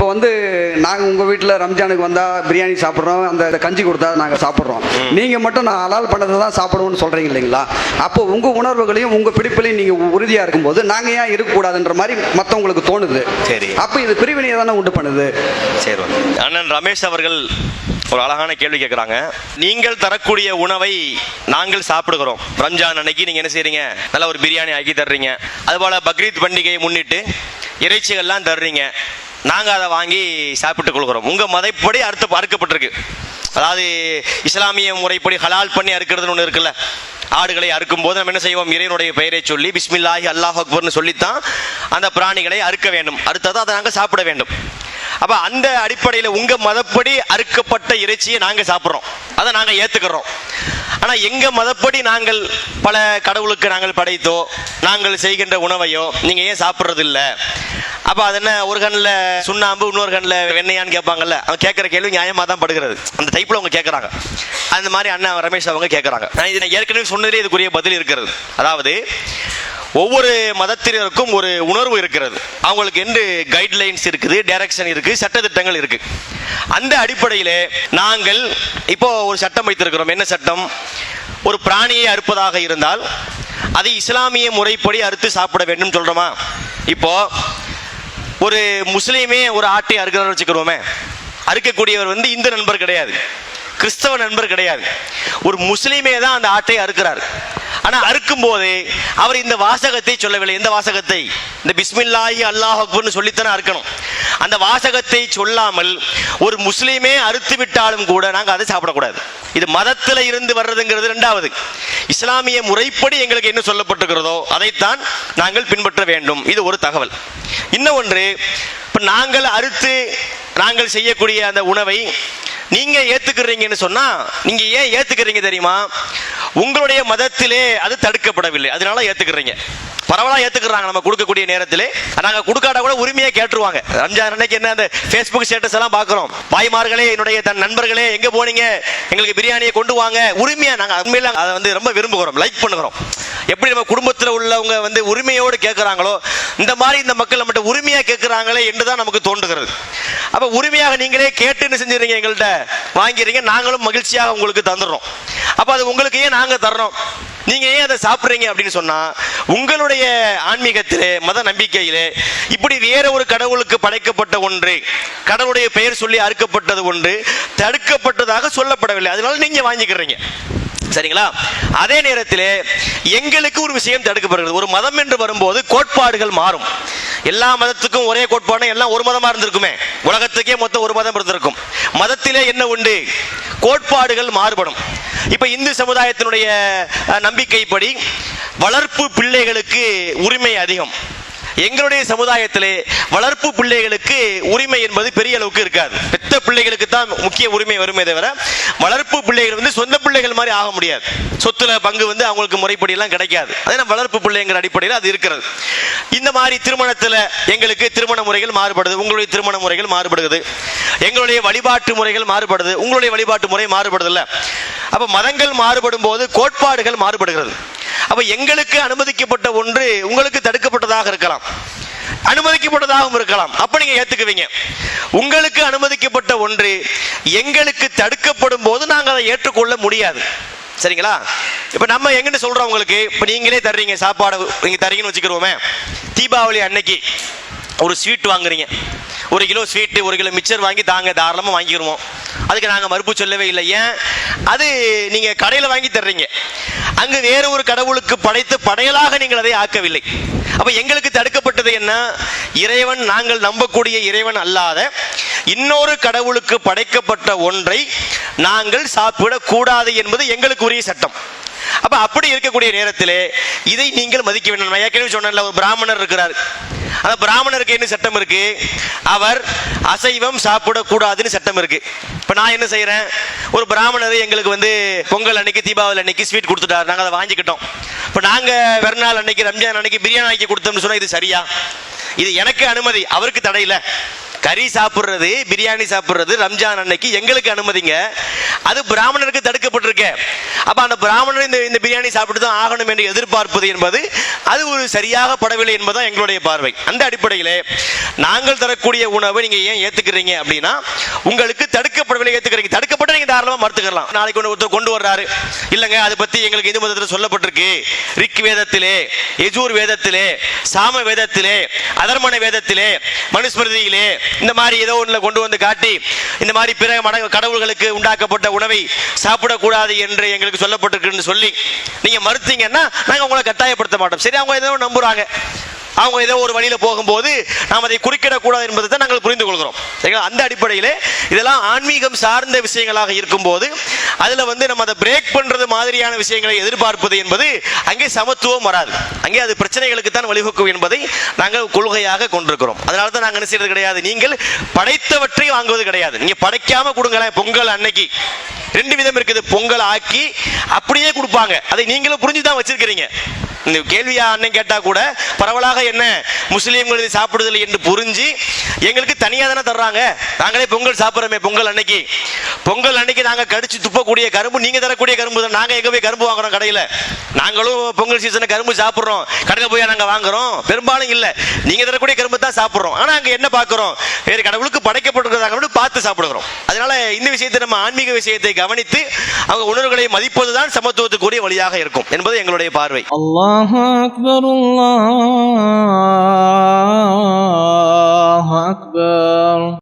இப்போ வந்து நாங்கள் உங்கள் வீட்டில் ரம்ஜானுக்கு வந்தால் பிரியாணி சாப்பிட்றோம் அந்த கஞ்சி கொடுத்தா நாங்கள் சாப்பிட்றோம். நீங்கள் மட்டும் நான் ஹலால் பண்ணதை தான் சாப்பிடுவோம்னு சொல்கிறீங்க இல்லைங்களா? அப்போ உங்கள் உணர்வுகளையும் உங்கள் பிடிப்புலையும் நீங்கள் உறுதியாக இருக்கும்போது நாங்கள் ஏன் இருக்கக்கூடாதுன்ற மாதிரி மற்றவங்களுக்கு தோணுது. சரி. அப்போ இது பிரிவினையை தானே உண்டு பண்ணுது. சரி. அண்ணன் ரமேஷ் அவர்கள் ஒரு அழகான கேள்வி கேட்குறாங்க நீங்கள் தரக்கூடிய உணவை நாங்கள் சாப்பிடுகிறோம். ரம்ஜான் அன்னைக்கு நீங்கள் என்ன செய்றீங்க? நல்ல ஒரு பிரியாணி ஆக்கி தர்றீங்க. அதுபோல் பக்ரீத் பண்டிகையை முன்னிட்டு இறைச்சிகள்லாம் தர்றீங்க. நாங்கள் அதை வாங்கி சாப்பிட்டுக் கொள்கிறோம். உங்கள் மதைப்படி அறுத்து அறுக்கப்பட்டிருக்கு. அதாவது இஸ்லாமிய முறைப்படி ஹலால் பண்ணி அறுக்கிறதுன்னு ஒன்று இருக்குல்ல? ஆடுகளை அறுக்கும் போது நம்ம என்ன செய்வோம்? இறைவனுடைய பெயரை சொல்லி பிஸ்மில்லாஹி அல்லாஹ் அக்பர்னு சொல்லித்தான் அந்த பிராணிகளை அறுக்க வேண்டும். அறுத்ததை அதை நாங்கள் சாப்பிட வேண்டும். அப்போ அந்த அடிப்படையில் உங்கள் மதப்படி அறுக்கப்பட்ட இறைச்சியை நாங்கள் சாப்பிட்றோம். அதை நாங்கள் ஏற்றுக்கிறோம் ஆனால் எங்கள் மதப்படி நாங்கள் பல கடவுளுக்கு நாங்கள் படைத்தோ நாங்கள் செய்கின்ற உணவையோ நீங்கள் ஏன் சாப்பிட்றது இல்லை அப்போ அது என்ன ஒரு கண்ணில் சுண்ணாம்பு இன்னொரு கண்ணில் வெண்ணையான்னு கேட்பாங்கல்ல அவன் கேட்குற கேள்வி நியாயமாக தான் படுகிறது. அந்த டைப்பில் அவங்க கேட்குறாங்க. அந்த மாதிரி அண்ணா ரமேஷ் அவங்க கேட்குறாங்க. நான் இது ஏற்கனவே சொன்னதிலே இதுக்குரிய பதில் இருக்கிறது. அதாவது ஒவ்வொரு மதத்தினருக்கும் ஒரு உணர்வு இருக்கிறது. அவங்களுக்கு என்று கைட்லைன்ஸ் இருக்குது டைரக்ஷன் இருக்குது சட்டத்திட்டங்கள் இருக்குது அந்த அடிப்படையில் நாங்கள் இப்போ ஒரு சட்டம் வைத்திருக்கிறோம். என்ன சட்டம்? ஒரு பிராணியை அறுப்பதாக இருந்தால் அதை இஸ்லாமிய முறைப்படி அறுத்து சாப்பிட வேண்டும் சொல்கிறோமா இப்போ ஒரு முஸ்லீமே ஒரு ஆட்டை அறுக்கிறார் வச்சுக்கிறோமே அறுக்கக்கூடியவர் வந்து இந்து நண்பர் கிடையாது கிறிஸ்தவ நண்பர் கிடையாது. ஒரு முஸ்லீமே தான் அந்த ஆட்டை அறுக்கிறார். ஆனா அறுக்கும் போது அவர் இந்த வாசகத்தை சொல்லவில்லை. எந்த வாசகத்தை? இந்த பிஸ்மில்லாஹி அல்லாஹ் அக்பர்னு சொல்லித்தானே அறுக்கணும். அந்த வாசகத்தை சொல்லாமல் ஒரு முஸ்லீமே அறுத்து விட்டாலும் கூட நாங்கள் அதை சாப்பிடக்கூடாது. இது மதத்தில் இருந்து வர்றதுங்கிறது ரெண்டாவது. இஸ்லாமிய முறைப்படி எங்களுக்கு என்ன சொல்லப்பட்டிருக்கிறதோ அதைத்தான் நாங்கள் பின்பற்ற வேண்டும். இது ஒரு தகவல். இன்னும் ஒன்று இப்போ நாங்கள் அறுத்து நாங்கள் செய்யக்கூடிய அந்த உணவை நீங்கள் ஏற்றுக்கிறீங்கன்னு சொன்னால் நீங்கள் ஏன் ஏற்றுக்கிறீங்க தெரியுமா? உங்களுடைய மதத்திலே அது தடுக்கப்படவில்லை. அதனால ஏத்துக்கிறீங்க. பரவலா ஏத்துக்கிறாங்க நம்ம கொடுக்கக்கூடிய நேரத்தில். நாங்க கொடுக்காட கூட உரிமையை கேட்டுருவாங்க. ரம்ஜான் அன்னைக்கு என்ன அந்த ஃபேஸ்புக் ஸ்டேட்டஸ் எல்லாம் பார்க்கிறோம். பாய்மார்களே என்னுடைய தன் நண்பர்களே எங்க போனீங்க? எங்களுக்கு பிரியாணியை கொண்டு வாங்க. உரிமையா நாங்க உண்மையில அதை வந்து ரொம்ப விரும்புகிறோம். லைக் பண்ணுகிறோம். எப்படி நம்ம குடும்பத்தில் உள்ளவங்க வந்து உரிமையோடு கேட்குறாங்களோ இந்த மாதிரி இந்த மக்கள் நம்மகிட்ட உரிமையாக கேட்குறாங்களே என்று தான் நமக்கு தோன்றுகிறது. அப்போ உரிமையாக நீங்களே கேட்டு என்ன செஞ்சுறீங்க எங்கள்கிட்ட வாங்கிறீங்க நாங்களும் மகிழ்ச்சியாக உங்களுக்கு தந்துடுறோம். அப்போ அது உங்களுக்கு ஏன் நாங்க தர்றோம் நீங்க ஏன் அதை சாப்பிடுறீங்க அப்படின்னு சொன்னா உங்களுடைய ஆன்மீகத்திலே மத நம்பிக்கையிலே இப்படி வேற ஒரு கடவுளுக்கு படைக்கப்பட்ட ஒன்று கடவுளுடைய பெயர் சொல்லி அறுக்கப்பட்டது ஒன்று தடுக்கப்பட்டதாக சொல்லப்படவில்லை. அதனால நீங்க வாங்கிக்கிறீங்க. சரிங்களா? அதே நேரத்தில் எங்களுக்கு ஒரு விஷயம் தடுக்கப்படுகிறது. ஒரு மதம் என்று வரும்போது கோட்பாடுகள் மாறும். எல்லா மதத்துக்கும் ஒரே கோட்பாடு எல்லாம் ஒரு மதமா இருந்திருக்குமே. உலகத்துக்கே மொத்தம் ஒரு மதம் இருந்திருக்கும். மதத்திலே என்ன உண்டு? கோட்பாடுகள் மாறுபடும். இப்ப இந்து சமுதாயத்தினுடைய நம்பிக்கைப்படி வளர்ப்பு பிள்ளைகளுக்கு உரிமை அதிகம். எங்களுடைய சமுதாயத்திலே வளர்ப்பு பிள்ளைகளுக்கு உரிமை என்பது பெரிய அளவுக்கு இருக்காது. பெத்த பிள்ளைகளுக்கு தான் முக்கிய உரிமை வருமே தவிர வளர்ப்பு பிள்ளைகள் வந்து சொந்த பிள்ளைகள் மாதிரி ஆக முடியாது. சொத்துல பங்கு வந்து அவங்களுக்கு முறைப்படி எல்லாம் கிடைக்காது. அதே வளர்ப்பு பிள்ளைங்கிற அடிப்படையில் அது இருக்கிறது. இந்த மாதிரி திருமணத்துல எங்களுக்கு திருமண முறைகள் மாறுபடுது உங்களுடைய திருமண முறைகள் மாறுபடுது எங்களுடைய வழிபாட்டு முறைகள் மாறுபடுது உங்களுடைய வழிபாட்டு முறை மாறுபடுது இல்லை அப்ப மதங்கள் மாறுபடும் போது கோட்பாடுகள் மாறுபடுகிறது. அப்ப எங்களுக்கு அனுமதிக்கப்பட்ட ஒன்று உங்களுக்கு தடுக்கப்பட்டதாக இருக்கலாம். அனுமதிக்கப்பட்டதாகவும் இருக்கலாம். அப்ப நீங்க ஏத்துக்குவீங்க. உங்களுக்கு அனுமதிக்கப்பட்ட ஒன்று எங்களுக்கு தடுக்கப்படும் போது நாங்கள் அதை ஏற்றுக்கொள்ள முடியாது. சரிங்களா? இப்ப நம்ம எங்கன்னு சொல்றோம் உங்களுக்கு? இப்ப நீங்களே தர்றீங்க சாப்பாடு. நீங்க தரீங்கன்னு வச்சுக்கிறோமே தீபாவளி அன்னைக்கு ஒரு ஸ்வீட் வாங்குறீங்க. ஒரு கிலோ ஸ்வீட்டு ஒரு கிலோ மிச்சர் வாங்கி தாங்க தாராளமாக வாங்கிடுவோம் அதுக்கு நாங்கள் மறுப்பு சொல்லவே இல்லை. ஏன்? அது நீங்கள் கடையில் வாங்கி தர்றீங்க. அங்கு வேறு ஒரு கடவுளுக்கு படைத்து படையலாக நீங்கள் அதை ஆக்கவில்லை. அப்போ எங்களுக்கு தடுக்கப்பட்டது என்ன? இறைவன் நாங்கள் நம்பக்கூடிய இறைவன் அல்லாத இன்னொரு கடவுளுக்கு படைக்கப்பட்ட ஒன்றை நாங்கள் சாப்பிடக்கூடாது என்பது எங்களுக்கு உரிய சட்டம். அப்ப அப்படி இருக்கக்கூடிய நேரத்திலே இதை நீங்கள் மதிக்க வேண்டும். நான் ஏற்கனவே சொன்னேன்ல ஒரு பிராமணர் இருக்கிறார். அந்த பிராமணருக்கு என்ன சட்டம் இருக்கு? அவர் அசைவம் சாப்பிடக்கூடாதுன்னு சட்டம் இருக்கு. இப்போ நான் என்ன செய்யறேன் ஒரு பிராமணர் எங்களுக்கு வந்து பொங்கல் அன்னைக்கு தீபாவளி அன்னைக்கு ஸ்வீட் கொடுத்துட்டாரு. நாங்கள் அதை வாங்கிக்கிட்டோம். இப்போ நாங்க பிறநாள் அன்னைக்கு ரம்ஜான் அன்னைக்கு பிரியாணி ஆக்கி கொடுத்தோம்னு சொன்னால் இது சரியா? இது எனக்கு அனுமதி. அவருக்கு தடையில கறி சாப்பிட்றது பிரியாணி சாப்பிட்றது ரம்ஜான் அன்னைக்கு எங்களுக்கு அனுமதிங்க. அது பிராமணருக்கு தடுக்கப்பட்டிருக்க. அப்ப அந்த பிராமணர் இந்த இந்த பிரியாணி சாப்பிட்டு தான் ஆகணும் என்று எதிர்பார்ப்பது என்பது அது ஒரு சரியாக படவில்லை என்பதுதான் எங்களுடைய பார்வை. அந்த அடிப்படையிலே நாங்கள் தரக்கூடிய உணவை நீங்க ஏன் ஏத்துக்கிறீங்க அப்படின்னா உங்களுக்கு தடுக்கப்படவில்லை ஏத்துக்கிறீங்க. தடுக்கப்பட்ட நீங்க தாராளமா மறுத்துக்கலாம். நாளைக்கு ஒன்று ஒருத்தர் கொண்டு வர்றாரு. இல்லைங்க அதை பத்தி எங்களுக்கு இந்து மதத்தில் சொல்லப்பட்டிருக்கு. ரிக் வேதத்திலே எஜூர் வேதத்திலே சாம வேதத்திலே அதர்மண வேதத்திலே மனுஸ்மிருதியிலே இந்த மாதிரி ஏதோ ஒன்றில் கொண்டு வந்து காட்டி இந்த மாதிரி பிற மட கடவுள்களுக்கு உண்டாக்கப்பட்ட உணவை சாப்பிடக்கூடாது என்று எங்களுக்கு சொல்லப்பட்டிருக்குன்னு சொல்லி நீங்க மறுத்தீங்கன்னா நாங்க உங்களை கட்டாயப்படுத்த மாட்டோம். சரி அவங்க ஏதோ நம்புறாங்க. அவங்க ஏதோ ஒரு வழியில் போகும்போது நாம் அதை குறுக்கிடக்கூடாது என்பதை தான் நாங்கள் புரிந்து கொள்கிறோம் சரிங்களா? அந்த அடிப்படையில் இதெல்லாம் ஆன்மீகம் சார்ந்த விஷயங்களாக இருக்கும்போது அதில் வந்து நம்ம அதை பிரேக் பண்ணுறது மாதிரியான விஷயங்களை எதிர்பார்ப்பது என்பது அங்கே சமத்துவம் வராது. அங்கே அது பிரச்சனைகளுக்கு தான் வழிவகுக்கும் என்பதை நாங்கள் கொள்கையாக கொண்டிருக்கிறோம். அதனால தான் நாங்கள் என்ன செய்யறது கிடையாது. நீங்கள் படைத்தவற்றை வாங்குவது கிடையாது. நீங்கள் படைக்காமல் கொடுங்களேன் பொங்கல் அன்னைக்கு. ரெண்டு விதம் இருக்குது. பொங்கல் ஆக்கி அப்படியே கொடுப்பாங்க. அதை நீங்களும் புரிஞ்சு தான் வச்சிருக்கிறீங்க. இந்த கேள்வியா அண்ணன் கேட்டா கூட பரவலாக என்ன முஸ்லீம்கள் இதை சாப்பிடுதல் என்று புரிஞ்சு எங்களுக்கு தனியா தானே தர்றாங்க. நாங்களே பொங்கல் சாப்பிடுறோமே பொங்கல் அன்னைக்கு. பொங்கல் அன்னைக்கு நாங்க கடிச்சு துப்பக்கூடிய கரும்பு நீங்க தரக்கூடிய கரும்பு தான் நாங்க எங்க போய் கரும்பு வாங்குறோம் கடையில? நாங்களும் பொங்கல் சீசனை கரும்பு சாப்பிட்றோம். கடலை போய் நாங்கள் வாங்குறோம். பெரும்பாலும் இல்லை. நீங்கள் தரக்கூடிய கரும்பு தான் சாப்பிட்றோம். ஆனால் அங்கே என்ன பார்க்குறோம்? வேறு கடவுளுக்கு படைக்கப்பட்டிருக்கிறதாக பார்த்து சாப்பிடுகிறோம். அதனால இந்த விஷயத்தை நம்ம ஆன்மீக விஷயத்தை கவனித்து அவங்க உணர்வுகளை மதிப்பது தான் சமத்துவத்துக்குரிய வழியாக இருக்கும் என்பது எங்களுடைய பார்வை. அல்லாஹ் அக்பர் அல்லாஹ் அக்பர்.